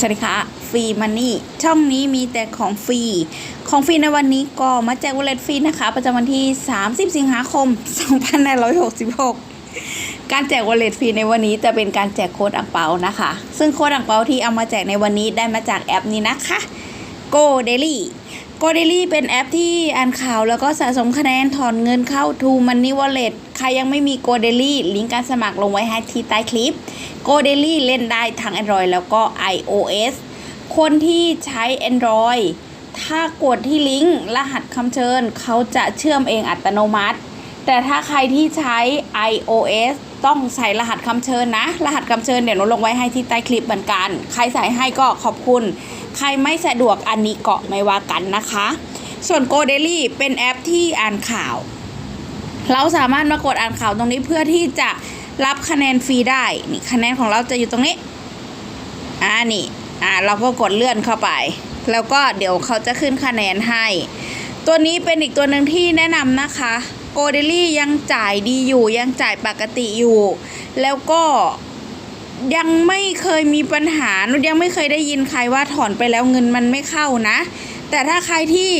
สวัสดีค่ะฟรีมันนี่ช่องนี้มีแต่ของฟรี ของฟรีในวันนี้ก็มาแจกวอลเล็ตฟรีนะคะ ประจำวันที่ 30 สิงหาคม 2566 การแจกวอลเล็ตฟรีในวันนี้จะเป็นการแจกโค้ดอ่างเปานะคะ ซึ่งโค้ดอ่างเปาที่เอามาแจกในวันนี้ได้มาจากแอปนี้นะคะ Go Daily Go Daily เป็นแอปที่อ่านข่าวแล้วก็สะสมคะแนนถอนเงินเข้า To Money Wallet ใครยังไม่มี Go Daily ลิงก์การสมัครลงไว้ให้ที่ใต้คลิป Go Daily เล่นได้ทั้ง Android แล้วก็ iOS คนที่ใช้ Android ถ้ากดที่ลิงก์รหัสคำเชิญ เขาจะเชื่อมเองอัตโนมัติ แต่ถ้าใครที่ใช้ iOS ต้องใส่รหัสคำเชิญนะ รหัสคำเชิญเดี๋ยวหนูลงไว้ให้ที่ใต้คลิปเหมือนกัน ใครใส่ให้ก็ขอบคุณ ใครไม่สะดวกอันนี้เกาะไม่ว่ากันนะคะ ส่วน Go Daily เป็นแอปที่อ่านข่าว เราสามารถมากดอ่านข่าวตรงนี้เพื่อที่จะรับคะแนนฟรีได้นี่คะแนนของเราจะอยู่ตรงนี้อ่านี่อ่าเราก็กดเลื่อนเข้าไป แล้วก็เดี๋ยวเขาจะขึ้นคะแนนให้ ตัวนี้เป็นอีกตัวหนึ่งที่แนะนำนะคะโกเดลี่ยังจ่ายดีอยู่ยังจ่ายปกติอยู่ แล้วก็ ยังไม่เคยมีปัญหานุชยังไม่เคยได้ยินใครว่าถอนไปแล้วเงินมันไม่เข้านะ แต่ถ้าใครที่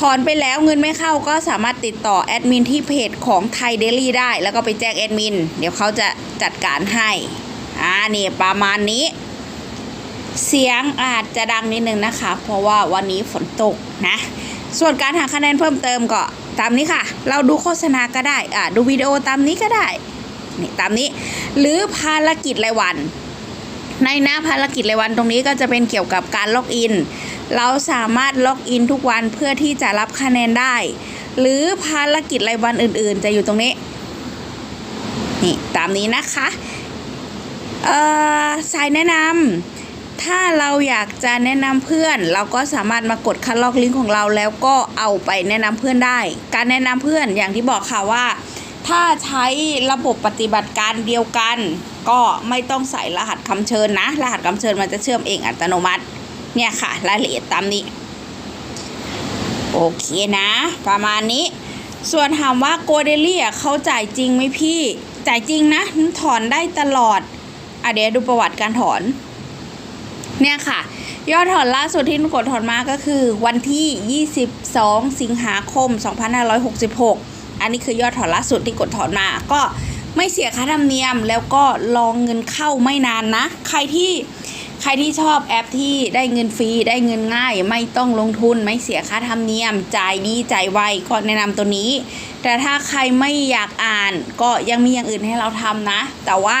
ถอนไปแล้วเงินไม่เข้าก็สามารถติดต่อแอดมินที่เพจของไทยเดลี่ได้ แล้วก็ไปแจ้งแอดมิน เดี๋ยวเขาจะจัดการให้ อ่านี่ประมาณนี้ เสียงอาจจะดังนิดนึงนะคะ เพราะว่าวันนี้ฝนตกนะ ส่วนการหาคะแนนเพิ่มเติมก็ตามนี้ค่ะ เราดูโฆษณาก็ได้ อ่าดูวิดีโอตามนี้ก็ได้ นี่ตามนี้ หรือภารกิจรายวัน ในหน้าภารกิจรายวันตรงนี้ก็จะเป็นเกี่ยวกับการล็อกอิน เราสามารถล็อกอินทุกวันเพื่อที่จะรับคะแนนได้ หรือภารกิจรายวันอื่น ๆ จะอยู่ตรงนี้ นี่ตามนี้นะคะเอ่อสายแนะนำถ้าเราอยากจะแนะนำเพื่อน เราก็สามารถมากดคัดลอกลิงก์ของเราแล้วก็เอาไปแนะนำเพื่อนได้ การแนะนำเพื่อนอย่างที่บอกค่ะว่า ถ้าใช้ระบบปฏิบัติการเดียวกัน ก็ไม่ต้องใส่รหัสคำเชิญนะ รหัสคำเชิญมันจะเชื่อมเองอัตโนมัติ เนี่ยค่ะ รายละเอียดตามนี้ โอเคนะ ประมาณนี้ ส่วนถามว่าโกเดลี่เขาจ่ายจริงไหมพี่ จ่ายจริงนะ ถอนได้ตลอดอะเดี๋ยวดูประวัติการถอน เนี่ยค่ะ ยอดถอนล่าสุดที่นุกดถอนมาก็คือ วันที่ 22 สิงหาคม 2566 อันนี้คือยอดถอนล่าสุดที่กดถอนมา ก็ไม่เสียค่าธรรมเนียมแล้วก็รองเงินเข้าไม่นานนะ ใครที่ใครที่ชอบแอปที่ได้เงินฟรีได้เงินง่าย ไม่ต้องลงทุนไม่เสียค่าธรรมเนียม จ่ายดีจ่ายไวก็แนะนำตัวนี้ แต่ถ้าใครไม่อยากอ่านก็ยังมีอย่างอื่นให้เราทำนะ แต่ว่า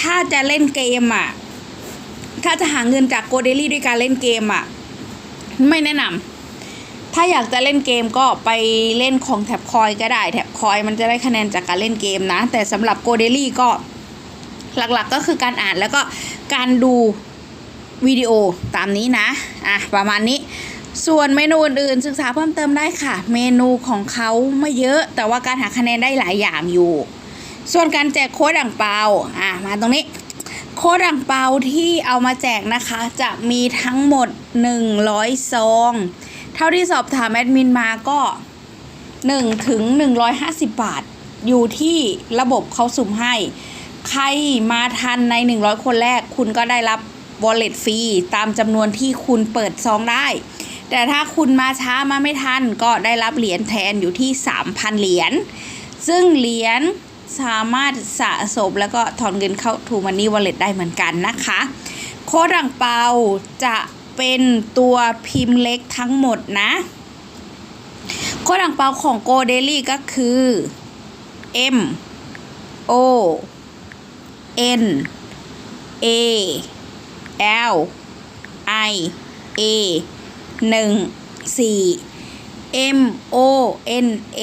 ถ้าจะเล่นเกมอะถ้าจะหาเงินจากโกเดลี่ด้วยการเล่นเกมอะ ไม่แนะนำ ถ้าอยากจะเล่นเกมก็ไปเล่นของแท็บคอยก็ได้ แท็บคอยมันจะได้คะแนนจากการเล่นเกมนะ แต่สำหรับโกเดลี่ก็หลักๆก็คือการอ่านแล้วก็การดูวิดีโอตามนี้นะ อะ ประมาณนี้ ส่วนเมนูอื่นๆศึกษาเพิ่มเติมได้ค่ะ เมนูของเขาไม่เยอะ แต่ว่าการหาคะแนนได้หลายอย่างอยู่ ส่วนการแจกโค้ดอ่างเปาอะ มาตรงนี้ โค้ดอ่างเปาที่เอามาแจกนะคะ จะมีทั้งหมด 100 ซอง ท่าที่สอบถามแอดมินมาก็ 1 ถึง 150 บาท อยู่ที่ระบบเขาสุ่มให้ ใครมาทันใน 100 คนแรก คุณก็ได้รับ wallet ฟรีตามจำนวนที่คุณเปิดซองได้ แต่ถ้าคุณมาช้ามาไม่ทัน ก็ได้รับเหรียญแทนอยู่ที่ 3,000 เหรียญ ซึ่งเหรียญสามารถสะสมแล้วก็ถอนเงินเข้า t ูมันนี่วอลเล็ตได้เหมือนกันนะคะ โค้ดอ่างเปาจะ เป็นตัวพิมพ์เล็กทั้งหมดนะโค้ดอ่างเปาของ Go Daily ก็คือ M O N A L I A หนึ่งสี่ M O N A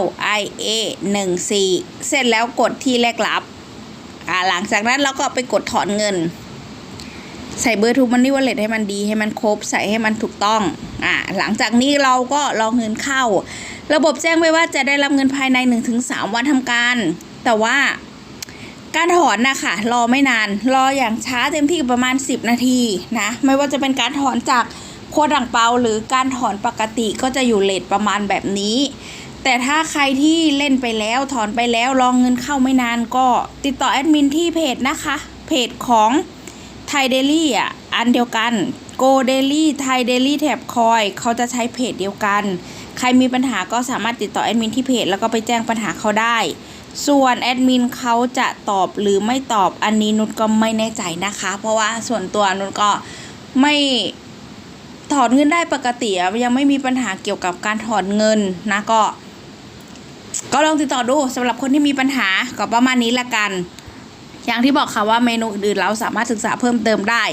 L I A หนึ่งสี่เสร็จแล้วกดที่แรกรับ หลังจากนั้นเราก็ไปกดถอนเงิน ใส่เบอร์ทูมันนี่วอลเล็ตให้มันดีให้มันครบใส่ให้มันถูกต้องอ่าหลังจากนี้เราก็รอเงินเข้า ระบบแจ้งไว้ว่าจะได้รับเงินภายใน 1-3 วันทำการ แต่ว่าการถอนนะคะรอไม่นาน รออย่างช้าเต็มที่ประมาณ 10 นาทีนะไม่ว่าจะเป็นการถอนจากโคดดังเปาหรือการถอนปกติก็จะอยู่เลทประมาณแบบนี้ แต่ถ้าใครที่เล่นไปแล้วถอนไปแล้วรองเงินเข้าไม่นานก็ติดต่อแอดมินที่เพจนะคะ เพจของ ไทยเดลี่อะอันเดียวกันโกเดลี่ไทยเดลี่แถบคอยเขาจะใช้เพจเดียวกัน ใครมีปัญหาก็สามารถติดต่อแอดมินที่เพจแล้วก็ไปแจ้งปัญหาเขาได้ ส่วนแอดมินเขาจะตอบหรือไม่ตอบอันนี้นุชก็ไม่แน่ใจนะคะ เพราะว่าส่วนตัวนุชก็ไม่ถอนเงินได้ปกติยังไม่มีปัญหาเกี่ยวกับการถอนเงินนะก็ ก็ลองติดต่อดูสำหรับคนที่มีปัญหาก็ประมาณนี้ละกัน อย่างที่บอกค่ะว่าเมนูอื่นๆเราสามารถศึกษาเพิ่มเติมได้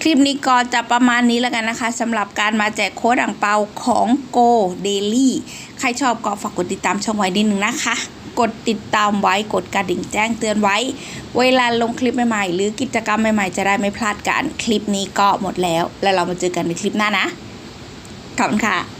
คลิปนี้ก็จะประมาณนี้แล้วกันนะคะสำหรับการมาแจกโค้ดอ่างเปาของ Go Daily ใครชอบก็ฝากกดติดตามช่องไว้นิดนึงนะคะ กดติดตามไว้กดกระดิ่งแจ้งเตือนไว้ เวลาลงคลิปใหม่ๆ หรือกิจกรรมใหม่ๆ จะได้ไม่พลาดกัน คลิปนี้ก็หมดแล้ว แล้วเรามาเจอกันในคลิปหน้านะขอบคุณค่ะ